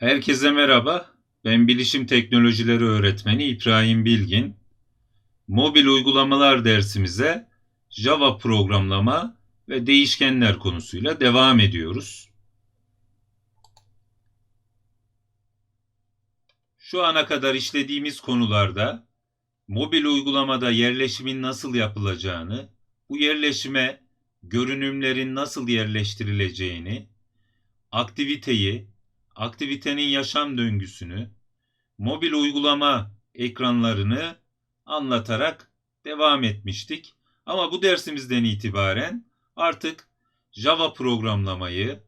Herkese merhaba. Ben Bilişim Teknolojileri Öğretmeni İbrahim Bilgin. Mobil uygulamalar dersimize Java programlama ve değişkenler konusuyla devam ediyoruz. Şu ana kadar işlediğimiz konularda mobil uygulamada yerleşimin nasıl yapılacağını, bu yerleşime görünümlerin nasıl yerleştirileceğini, aktiviteyi, aktivitenin yaşam döngüsünü, mobil uygulama ekranlarını anlatarak devam etmiştik. Ama bu dersimizden itibaren artık Java programlamayı,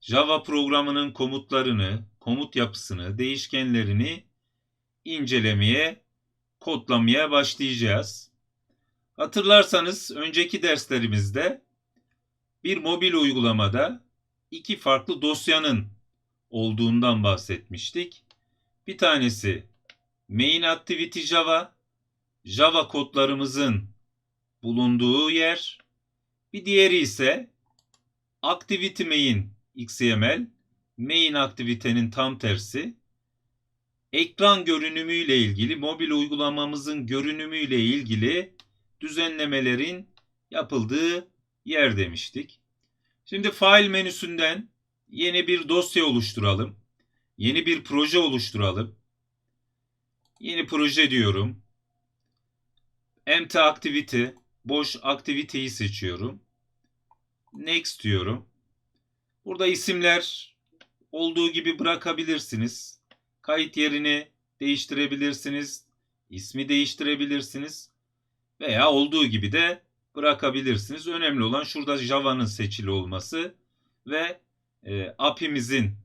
Java programının komutlarını, komut yapısını, değişkenlerini incelemeye, kodlamaya başlayacağız. Hatırlarsanız önceki derslerimizde bir mobil uygulamada iki farklı dosyanın olduğundan bahsetmiştik. Bir tanesi main activity Java, Java kodlarımızın bulunduğu yer. Bir diğeri ise activity main XML, main aktivitenin tam tersi. Ekran görünümüyle ilgili, mobil uygulamamızın görünümüyle ilgili düzenlemelerin yapıldığı yer demiştik. Şimdi file menüsünden yeni bir dosya oluşturalım. Yeni bir proje oluşturalım. Yeni proje diyorum. Empty activity, boş aktiviteyi seçiyorum. Next diyorum. Burada isimler olduğu gibi bırakabilirsiniz. Kayıt yerini değiştirebilirsiniz. ismi değiştirebilirsiniz. Veya olduğu gibi de bırakabilirsiniz. Önemli olan şurada Java'nın seçili olması ve e, API'mizin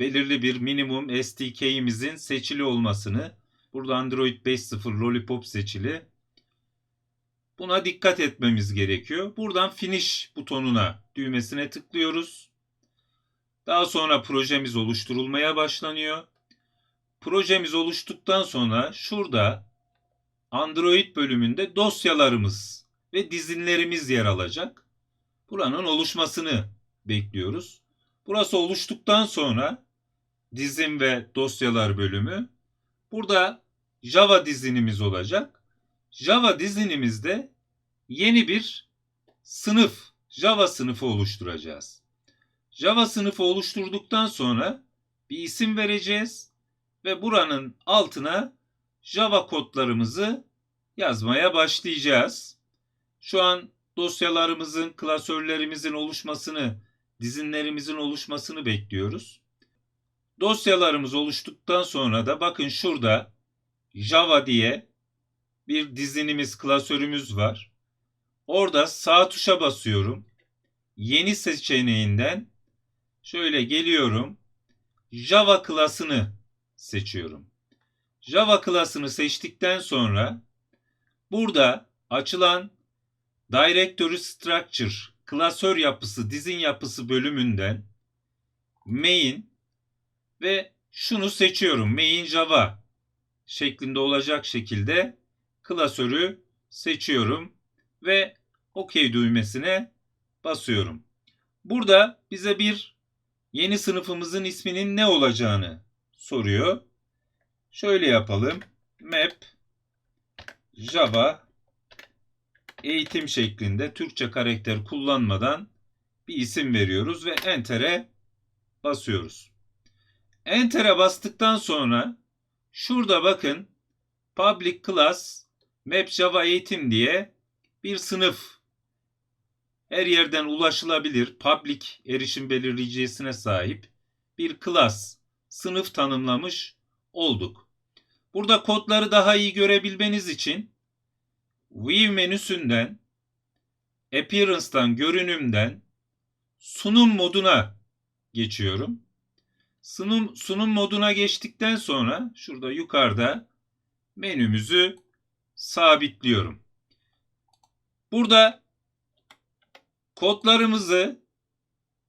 belirli bir minimum SDK'imizin seçili olmasını burada Android 5.0 Lollipop seçili. Buna dikkat etmemiz gerekiyor. Buradan finish butonuna düğmesine tıklıyoruz. Daha sonra projemiz oluşturulmaya başlanıyor. Projemiz oluştuktan sonra şurada Android bölümünde dosyalarımız ve dizinlerimiz yer alacak. Buranın oluşmasını bekliyoruz. Burası oluştuktan sonra dizin ve dosyalar bölümü. Burada Java dizinimiz olacak. Java dizinimizde yeni bir sınıf, Java sınıfı oluşturacağız. Java sınıfı oluşturduktan sonra bir isim vereceğiz ve buranın altına Java kodlarımızı yazmaya başlayacağız. Şu an dosyalarımızın, klasörlerimizin oluşmasını dizinlerimizin oluşmasını bekliyoruz. Dosyalarımız oluştuktan sonra da bakın şurada Java diye bir dizinimiz, klasörümüz var. Orada sağ tuşa basıyorum. Yeni seçeneğinden şöyle geliyorum. Java klasını seçiyorum. Java klasını seçtikten sonra burada açılan Directory Structure klasör yapısı, dizin yapısı bölümünden main ve şunu seçiyorum. Main Java şeklinde olacak şekilde klasörü seçiyorum ve OK düğmesine basıyorum. Burada bize bir yeni sınıfımızın isminin ne olacağını soruyor. Şöyle yapalım. Map Java eğitim şeklinde Türkçe karakter kullanmadan bir isim veriyoruz ve Enter'e basıyoruz. Enter'e bastıktan sonra şurada bakın Public Class Map Java Eğitim diye bir sınıf her yerden ulaşılabilir public erişim belirleyicisine sahip bir class sınıf tanımlamış olduk. Burada kodları daha iyi görebilmeniz için View menüsünden Appearance'dan, görünümden sunum moduna geçiyorum. Sunum, sunum moduna geçtikten sonra şurada yukarıda menümüzü sabitliyorum. Burada kodlarımızı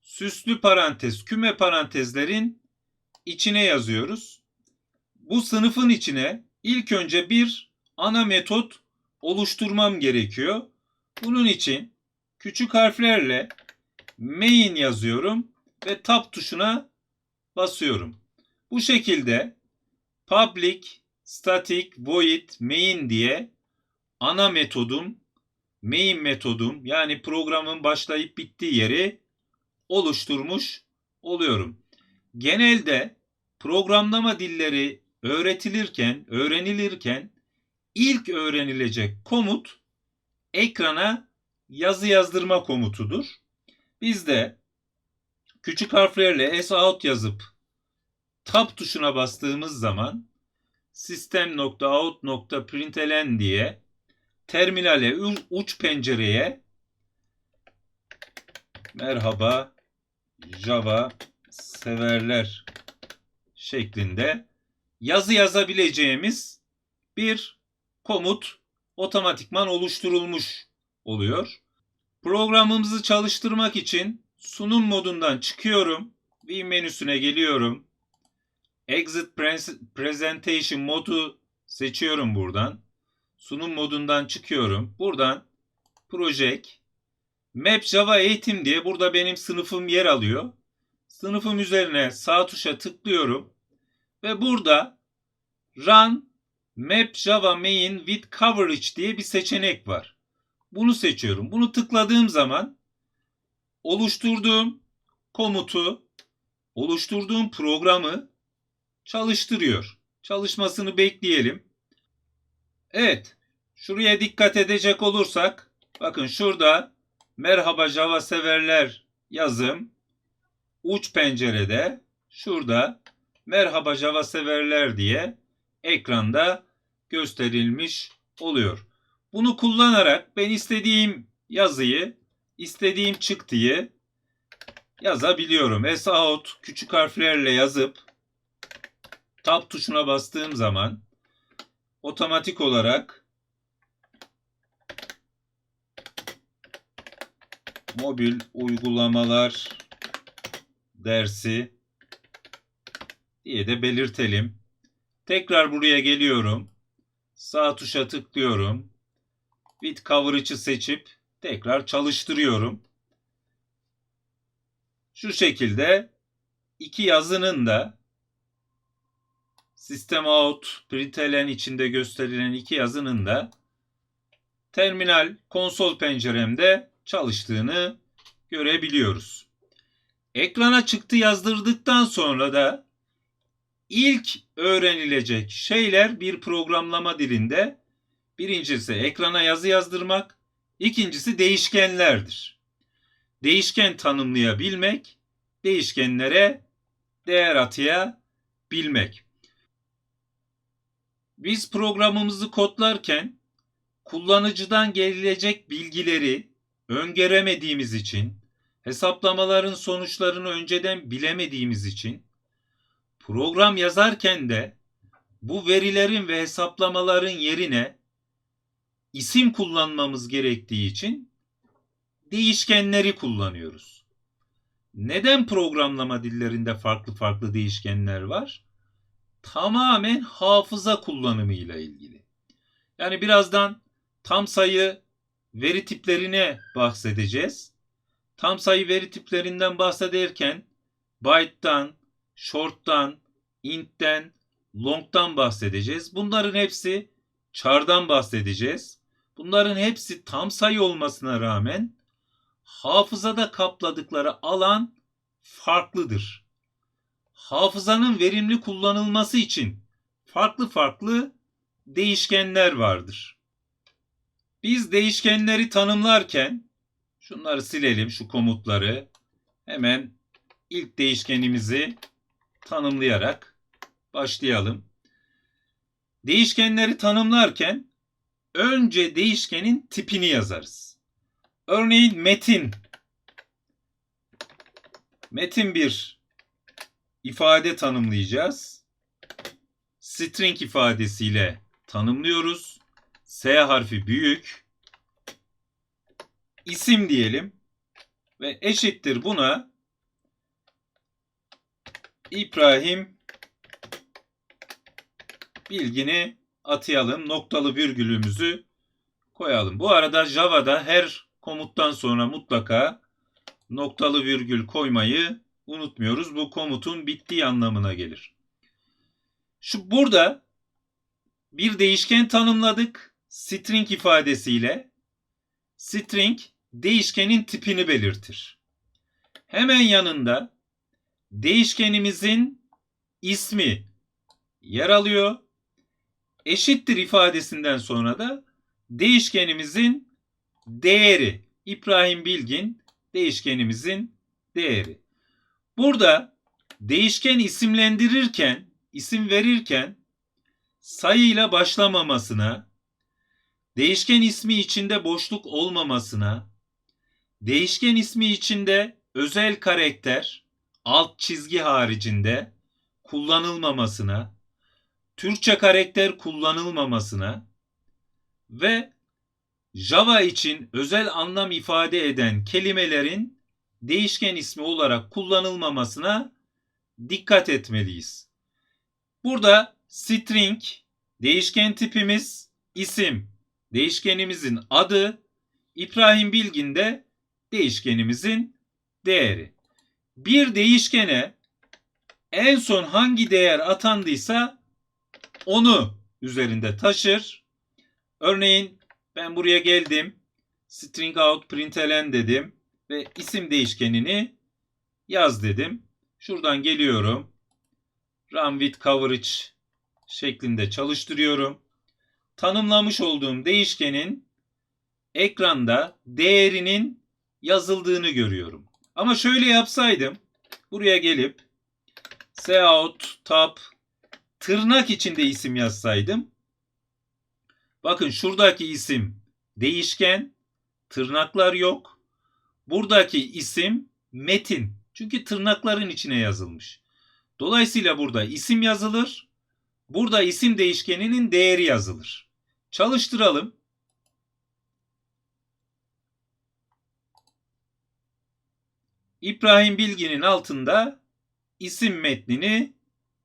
süslü parantez, küme parantezlerin içine yazıyoruz. Bu sınıfın içine ilk önce bir ana metot oluşturmam gerekiyor. Bunun için küçük harflerle main yazıyorum ve tab tuşuna basıyorum. Bu şekilde public static void main diye ana metodum, main metodum yani programın başlayıp bittiği yeri oluşturmuş oluyorum. Genelde programlama dilleri öğretilirken, öğrenilirken ilk öğrenilecek komut ekrana yazı yazdırma komutudur. Biz de küçük harflerle s out yazıp tab tuşuna bastığımız zaman system.out.println diye terminale uç pencereye merhaba Java severler şeklinde yazı yazabileceğimiz bir komut otomatikman oluşturulmuş oluyor. Programımızı çalıştırmak için sunum modundan çıkıyorum. View menüsüne geliyorum. Exit Presentation modu seçiyorum buradan. Sunum modundan çıkıyorum. Buradan Project Map Java Eğitim diye burada benim sınıfım yer alıyor. Sınıfım üzerine sağ tuşa tıklıyorum. Ve burada Run Map Java Main with Coverage diye bir seçenek var. Bunu seçiyorum. Bunu tıkladığım zaman oluşturduğum komutu, oluşturduğum programı çalıştırıyor. Çalışmasını bekleyelim. Evet. Şuraya dikkat edecek olursak bakın şurada merhaba Java severler yazım uç pencerede şurada merhaba Java severler diye ekranda gösterilmiş oluyor. Bunu kullanarak ben istediğim yazıyı, istediğim çıktıyı yazabiliyorum. S out küçük harflerle yazıp tab tuşuna bastığım zaman otomatik olarak mobil uygulamalar dersi diye de belirtelim. Tekrar buraya geliyorum. Sağ tuşa tıklıyorum. With coverage'ı seçip tekrar çalıştırıyorum. Şu şekilde iki yazının da System Out, println içinde gösterilen iki yazının da terminal konsol penceremde çalıştığını görebiliyoruz. Ekrana çıktı yazdırdıktan sonra da ilk öğrenilecek şeyler bir programlama dilinde birincisi ekrana yazı yazdırmak, ikincisi değişkenlerdir. Değişken tanımlayabilmek, değişkenlere değer atayabilmek. Biz programımızı kodlarken kullanıcıdan gelecek bilgileri öngöremediğimiz için, hesaplamaların sonuçlarını önceden bilemediğimiz için program yazarken de bu verilerin ve hesaplamaların yerine isim kullanmamız gerektiği için değişkenleri kullanıyoruz. Neden programlama dillerinde farklı farklı değişkenler var? Tamamen hafıza kullanımıyla ilgili. Yani birazdan tam sayı veri tiplerine bahsedeceğiz. Tam sayı veri tiplerinden bahsederken byte'dan, short'tan, int'ten, long'dan bahsedeceğiz. Bunların hepsi char'dan bahsedeceğiz. Bunların hepsi tam sayı olmasına rağmen hafızada kapladıkları alan farklıdır. Hafızanın verimli kullanılması için farklı farklı değişkenler vardır. Biz değişkenleri tanımlarken şunları silelim şu komutları. Hemen ilk değişkenimizi tanımlayarak başlayalım. Değişkenleri tanımlarken önce değişkenin tipini yazarız. Örneğin metin. Metin bir ifade tanımlayacağız. String ifadesiyle tanımlıyoruz. S harfi büyük. İsim diyelim. Ve eşittir buna İbrahim bilgini atayalım. Noktalı virgülümüzü koyalım. Bu arada Java'da her komuttan sonra mutlaka noktalı virgül koymayı unutmuyoruz. Bu komutun bittiği anlamına gelir. Şu burada bir değişken tanımladık string ifadesiyle. String değişkenin tipini belirtir. Hemen yanında değişkenimizin ismi yer alıyor. Eşittir ifadesinden sonra da değişkenimizin değeri. İbrahim Bilgin değişkenimizin değeri. Burada değişken isimlendirirken, isim verirken sayıyla başlamamasına, değişken ismi içinde boşluk olmamasına, değişken ismi içinde özel karakter, alt çizgi haricinde kullanılmamasına, Türkçe karakter kullanılmamasına ve Java için özel anlam ifade eden kelimelerin değişken ismi olarak kullanılmamasına dikkat etmeliyiz. Burada string değişken tipimiz isim, değişkenimizin adı, İbrahim Bilgin de değişkenimizin değeri. Bir değişkene en son hangi değer atandıysa onu üzerinde taşır. Örneğin ben buraya geldim. String out println dedim ve isim değişkenini yaz dedim. Şuradan geliyorum. Run with coverage şeklinde çalıştırıyorum. Tanımlamış olduğum değişkenin ekranda değerinin yazıldığını görüyorum. Ama şöyle yapsaydım buraya gelip cout tab tırnak içinde isim yazsaydım bakın şuradaki isim değişken tırnaklar yok. Buradaki isim metin. Çünkü tırnakların içine yazılmış. Dolayısıyla burada isim yazılır. Burada isim değişkeninin değeri yazılır. Çalıştıralım. İbrahim Bilgin'in altında isim metnini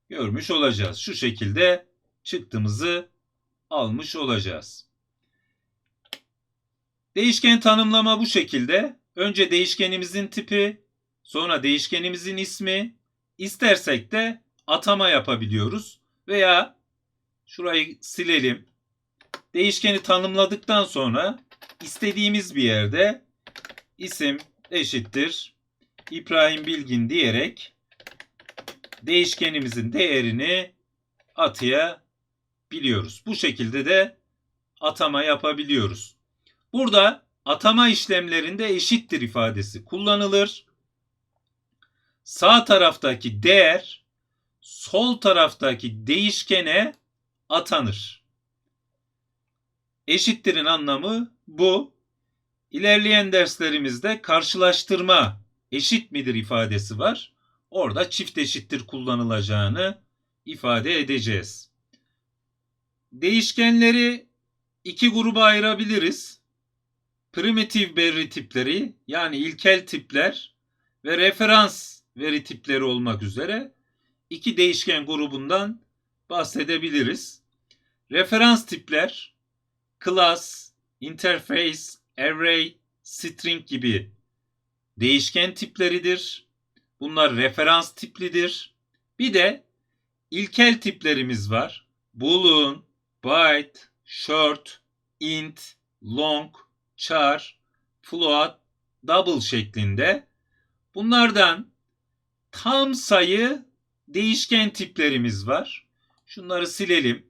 görmüş olacağız. Şu şekilde çıktığımızı almış olacağız. Değişken tanımlama bu şekilde. Önce değişkenimizin tipi, sonra değişkenimizin ismi, istersek de atama yapabiliyoruz. Veya şurayı silelim. Değişkeni tanımladıktan sonra istediğimiz bir yerde isim eşittir İbrahim Bilgin diyerek değişkenimizin değerini atayabiliyoruz. Bu şekilde de atama yapabiliyoruz. Burada atama işlemlerinde eşittir ifadesi kullanılır. Sağ taraftaki değer sol taraftaki değişkene atanır. Eşittirin anlamı bu. İlerleyen derslerimizde karşılaştırma eşit midir ifadesi var. Orada çift eşittir kullanılacağını ifade edeceğiz. Değişkenleri iki gruba ayırabiliriz. Primitif veri tipleri yani ilkel tipler ve referans veri tipleri olmak üzere iki değişken grubundan bahsedebiliriz. Referans tipler class, interface, array, string gibi değişken tipleridir. Bunlar referans tiplidir. Bir de ilkel tiplerimiz var. Boolean, byte, short, int, long, char, float, double şeklinde. Bunlardan tam sayı değişken tiplerimiz var. Şunları silelim.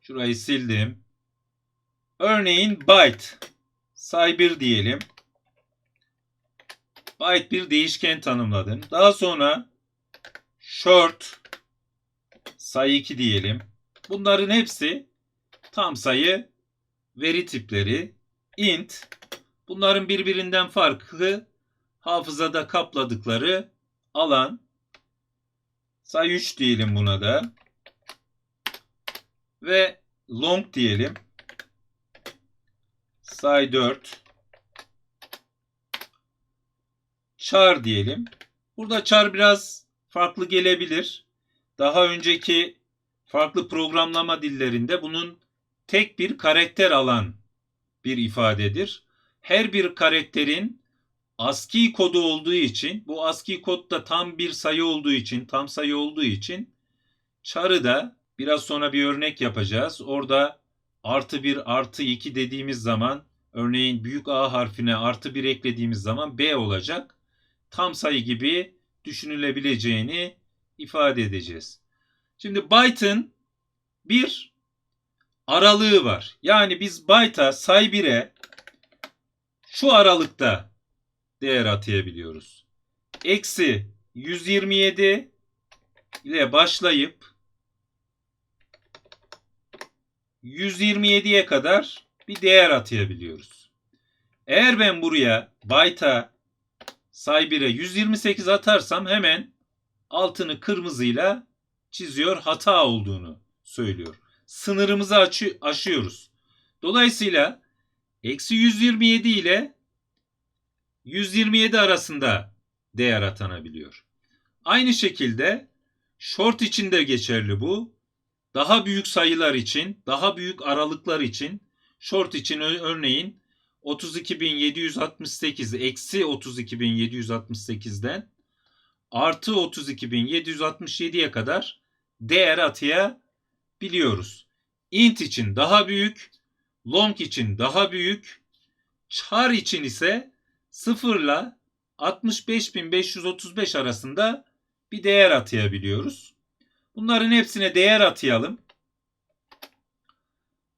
Şurayı sildim. Örneğin byte say 1 diyelim. Byte bir değişken tanımladım. Daha sonra short sayı 2 diyelim. Bunların hepsi tam sayı veri tipleri. int bunların birbirinden farkı hafızada kapladıkları alan sayı 3 diyelim buna da ve long diyelim say 4 char diyelim. Burada char biraz farklı gelebilir. Daha önceki farklı programlama dillerinde bunun tek bir karakter alan bir ifadedir. Her bir karakterin ASCII kodu olduğu için bu ASCII kod da tam bir sayı olduğu için tam sayı olduğu için Çarı da biraz sonra bir örnek yapacağız. Orada artı 1 artı 2 dediğimiz zaman örneğin büyük A harfine artı 1 eklediğimiz zaman B olacak. Tam sayı gibi düşünülebileceğini ifade edeceğiz. Şimdi byte'ın bir aralığı var. Yani biz byte'a say 1'e şu aralıkta değer atayabiliyoruz. Eksi 127 ile başlayıp 127'ye kadar bir değer atayabiliyoruz. Eğer ben buraya byte'a say 1'e 128 atarsam hemen altını kırmızıyla çiziyor hata olduğunu söylüyor. Sınırımızı açı, aşıyoruz. Dolayısıyla eksi 127 ile 127 arasında değer atanabiliyor. Aynı şekilde short için de geçerli bu. Daha büyük sayılar için, daha büyük aralıklar için short için örneğin 32.768 eksi 32.768'den artı 32.767'ye kadar değer atayabiliyoruz. int için daha büyük, long için daha büyük, char için ise 0 ile 65.535 arasında bir değer atayabiliyoruz. Bunların hepsine değer atayalım.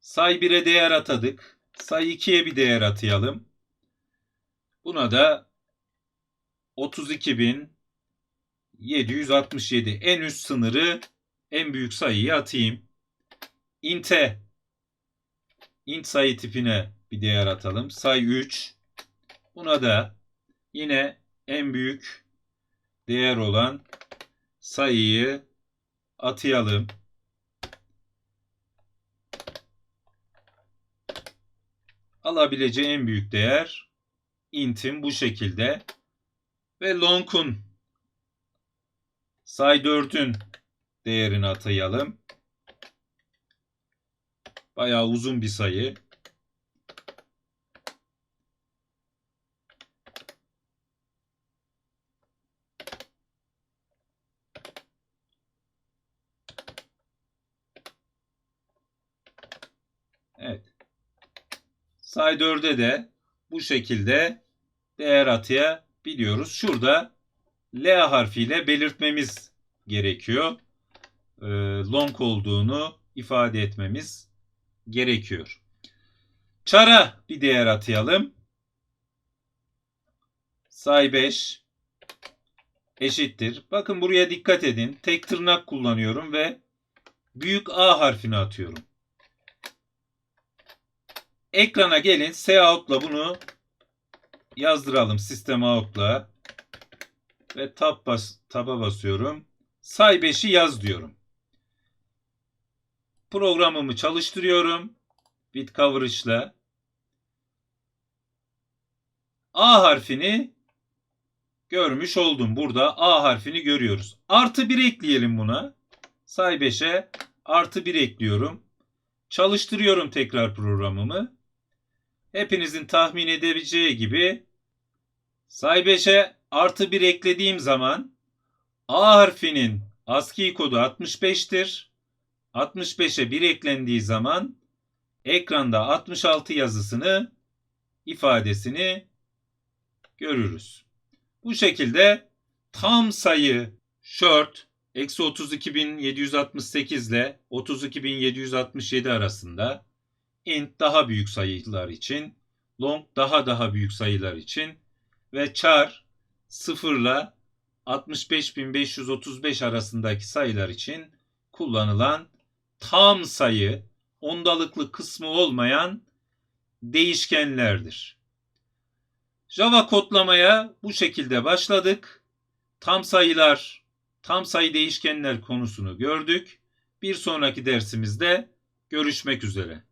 Say 1'e değer atadık. Say 2'ye bir değer atayalım. Buna da 32.767 en üst sınırı en büyük sayıyı atayım. Int'e int sayı tipine bir değer atalım. Say 3. Buna da yine en büyük değer olan sayıyı atayalım. Alabileceği en büyük değer int'in bu şekilde ve long'un say 4'ün değerini atayalım. Bayağı uzun bir sayı. Evet. Say 4'e de bu şekilde değer atayabiliyoruz. Şurada L harfiyle belirtmemiz gerekiyor. Ee, long olduğunu ifade etmemiz gerekiyor. Çara bir değer atayalım. Say 5 eşittir. Bakın buraya dikkat edin. Tek tırnak kullanıyorum ve büyük A harfini atıyorum. Ekrana gelin. S out'la bunu yazdıralım. Sistem out'la. Ve tab bas, taba basıyorum. Say 5'i yaz diyorum. Programımı çalıştırıyorum. Bit coverage'la. A harfini görmüş oldum. Burada A harfini görüyoruz. Artı 1 ekleyelim buna. Say 5'e artı 1 ekliyorum. Çalıştırıyorum tekrar programımı. Hepinizin tahmin edebileceği gibi say 5'e artı 1 eklediğim zaman A harfinin ASCII kodu 65'tir. 65'e 1 eklendiği zaman ekranda 66 yazısını ifadesini görürüz. Bu şekilde tam sayı short eksi 32.768 ile 32.767 arasında int daha büyük sayılar için, long daha daha büyük sayılar için ve char 0 ile 65.535 arasındaki sayılar için kullanılan tam sayı ondalıklı kısmı olmayan değişkenlerdir. Java kodlamaya bu şekilde başladık. Tam sayılar, tam sayı değişkenler konusunu gördük. Bir sonraki dersimizde görüşmek üzere.